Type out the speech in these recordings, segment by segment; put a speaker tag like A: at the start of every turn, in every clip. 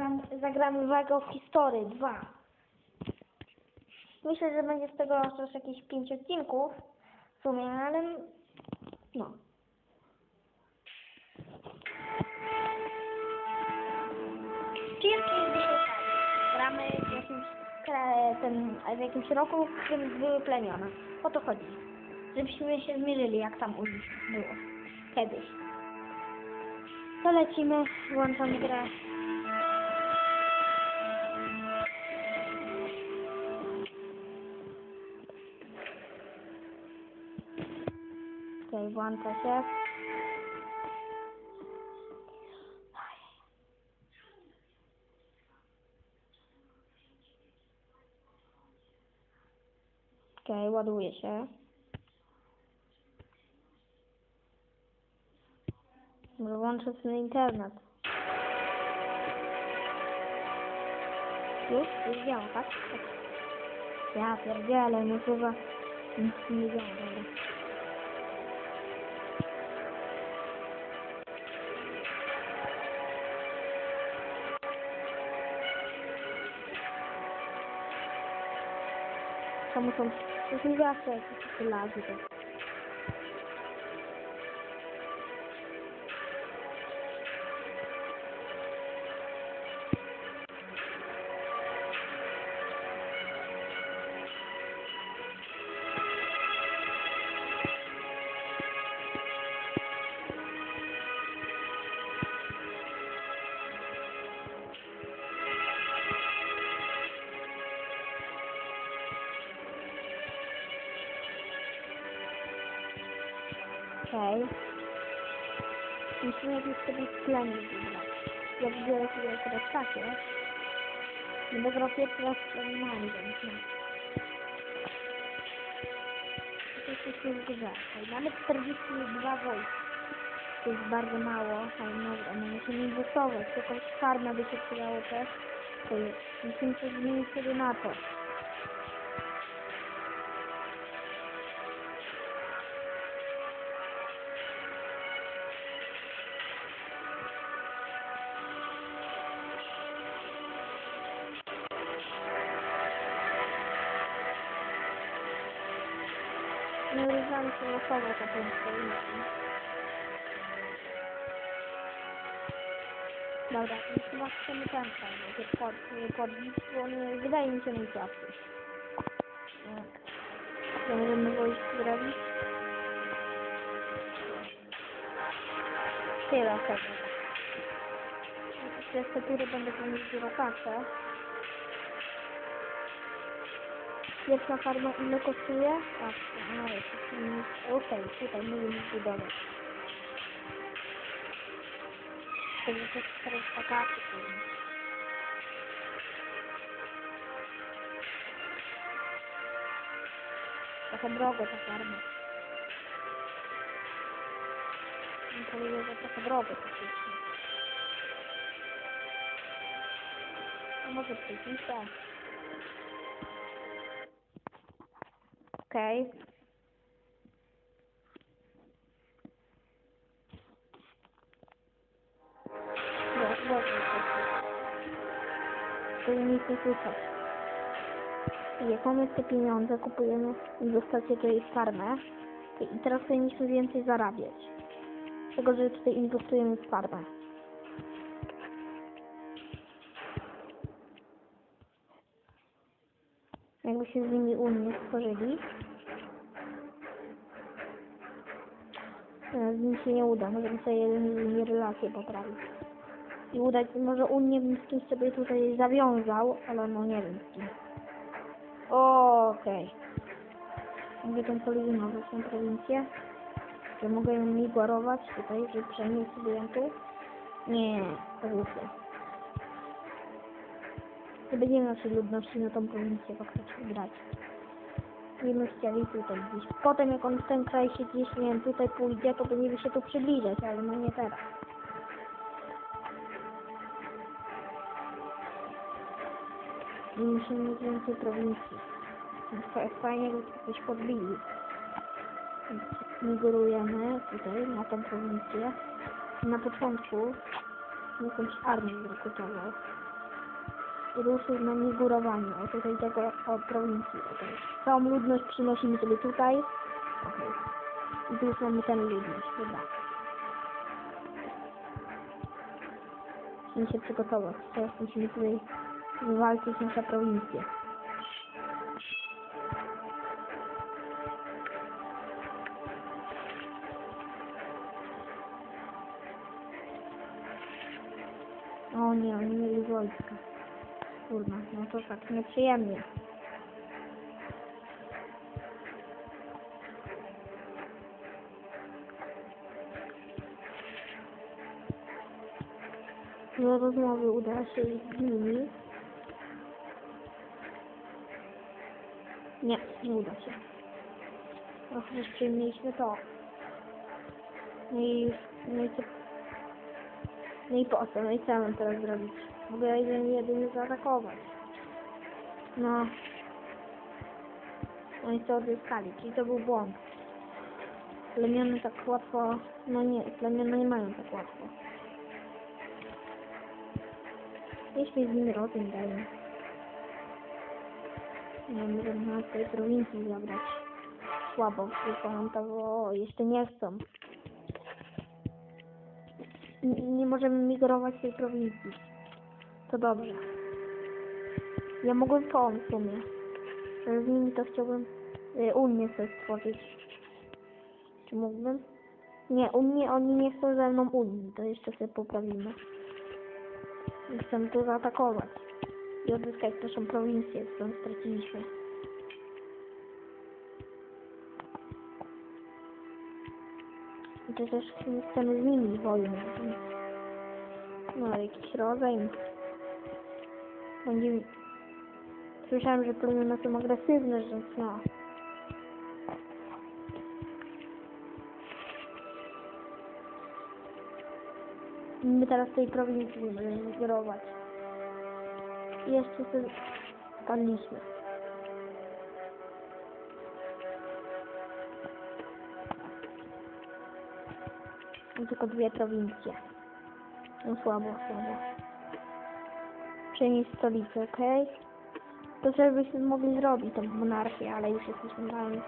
A: Zagram- Zagramy Wago w History 2. Myślę, że będzie z tego też jakieś 5 odcinków w sumie, ale no. Dzisiaj tak. Gramy w jakimś, ten, w jakimś roku, w którym były plemiona. O to chodzi. Żebyśmy się zmierzyli, jak tam u nich było. Kiedyś. To lecimy, włączamy grę. Włącza się. Okej, ładuje się. Włączę sobie internet. Już? Już działa, tak? Ja pierdzielę, no chyba nie działa. Czemu są... To są zawsze Okej. Musimy jakiś sobie sklenie wybrać. Ja wybiorę sobie teraz takie. Będę grał pierwszy raz z no. To jest w grze. Mamy 42 wojsk. To jest bardzo mało, ale no, no musimy inwestować. Jakąś farmę by się przydało też. Musimy coś zmienić sobie na to. Nie używamy się losowo to będzie Dobra, to chyba chcemy ten najpierw pod, podbić, bo jest, wydaje mi się najsłabszy. Tak. Ja możemy wojsk zrobić. Tyle. Przez te tury będę mieć dużo Pierwsza farma ile kosztuje? Tak, a jest. mm, Okej, tutaj mówimy zbudować. To jest też 400 kasy pewnie. Trochę drogo ta farma. No to jest że trochę drogo faktycznie. No może przyjść tak. Okej. Okay. To nic nie słychać. I jak mamy te pieniądze, kupujemy inwestacje tutaj w farmę. I teraz powinniśmy więcej zarabiać. Tego, że tutaj inwestujemy w farmę. Jakby się z nimi Unię stworzyli. E, Z nim się nie uda, możemy sobie z nimi relacje poprawić. I udać, może Unię bym z kimś sobie tutaj zawiązał, ale no nie wiem z kim. Okej. Mogę tą poliginować tę prowincję. Że mogę ją migorować tutaj, żeby przejmie sobie ją tu. Nie, to. Będziemy naszej ludności na tą prowincję faktycznie grać. Będziemy chcieli tutaj gdzieś. Potem jak on w ten kraj się gdzieś, nie wiem, tutaj pójdzie, to będziemy się tu przybliżać, ale no nie teraz. I musimy mieć więcej prowincji. Fajnie to coś podbili. Migrujemy tutaj na tą prowincję. Na początku jakąś armię zrekrutował. Ruszył na migurowaniu. O tutaj tego od prowincji. Okej. Całą ludność przynosimy sobie tutaj. Okej. I tu już mamy ten ludność. Dobra. Musimy się przygotować. Teraz musimy tutaj wywalczyć nasze prowincje. O nie, oni mieli wojska. Kurna, no to tak nieprzyjemnie. Do rozmowy uda się z nimi. Nie, nie uda się. Trochę już przyjmiliśmy to. No i, no i co no i po co? No i co mam teraz zrobić? Mogę jeden jedynie zaatakować. No. Oni co odzyskali, czyli to był błąd. Plemiony tak łatwo, no nie, plemiona nie mają tak łatwo. Jeśli z nimi rozum dajmy. Nie możemy na tej prowincji zabrać. Słabo, tylko nam to jeszcze nie chcą nie, możemy migrować tej prowincji. To dobrze. Ja mogłem pomóc w sumie. Z nimi to chciałbym y, Unię sobie stworzyć. Czy mógłbym? Nie, Unię, oni nie chcą ze mną Unii. To jeszcze sobie poprawimy. Chcę tu zaatakować. I odzyskać naszą prowincję, którą straciliśmy. To też chcemy z nimi wojny. więc- No, jakiś rozejm. Będziemy... Słyszałem, że plemiona są agresywne, więc no. My teraz tej prowincji będziemy migrować. I jeszcze sobie spadliśmy. Tylko dwie prowincje. No słabo, słabo. Przenieść stolicę, okej? To żebyśmy mogli zrobić tą monarchię, ale już jesteśmy dalej.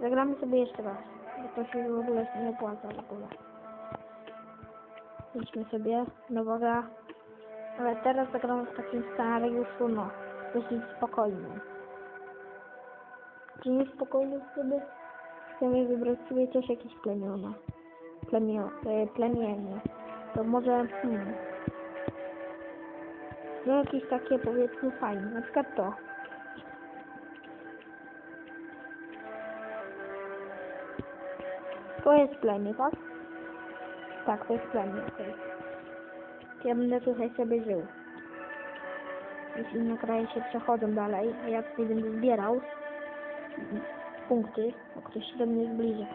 A: Zagramy sobie jeszcze raz. Bo to się w ogóle nie opłaca w ogóle. Idźmy sobie, no gra. Ale teraz zagramy w takim scenariuszu, no, dosyć spokojnym. Czy nie spokojnym wtedy? Wybrać sobie też jakieś plemiona. Plemio, e, plemienie. To może, hmm. No jakieś takie powiedzmy fajne, na przykład to. To jest plemię, tak? Tak, to jest plemię, okej. Ja będę tutaj sobie żył. Jeśli inne kraje się przechodzą dalej, a ja tutaj będę zbierał punkty, bo ktoś się do mnie zbliża.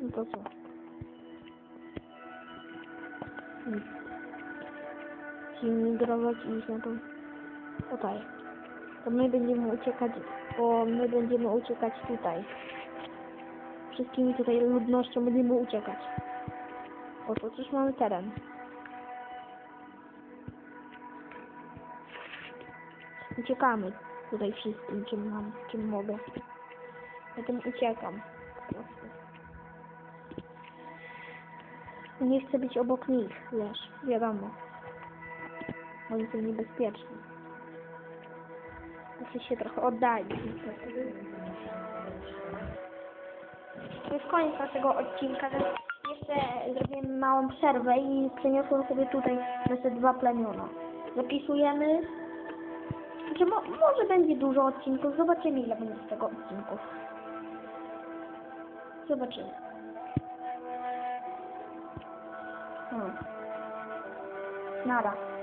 A: No to co? Musimy migrować i iść na tą... Tutaj. To my będziemy uciekać, bo my będziemy uciekać tutaj. Wszystkimi tutaj ludnością będziemy uciekać. O to coś mamy teren. Uciekamy tutaj wszystkim, czym mam, czym mogę. Tym uciekam. Po prostu. Nie chcę być obok nich, wiesz, wiadomo. Oni są niebezpieczni. Muszę się trochę oddalić. Jest koniec naszego odcinka. Jeszcze zrobimy małą przerwę i przeniosłem sobie tutaj nasze dwa plemiona. Zapisujemy. Znaczy, mo może będzie dużo odcinków. Zobaczymy ile będzie z tego odcinków. Zobaczymy. Hmm. Nara.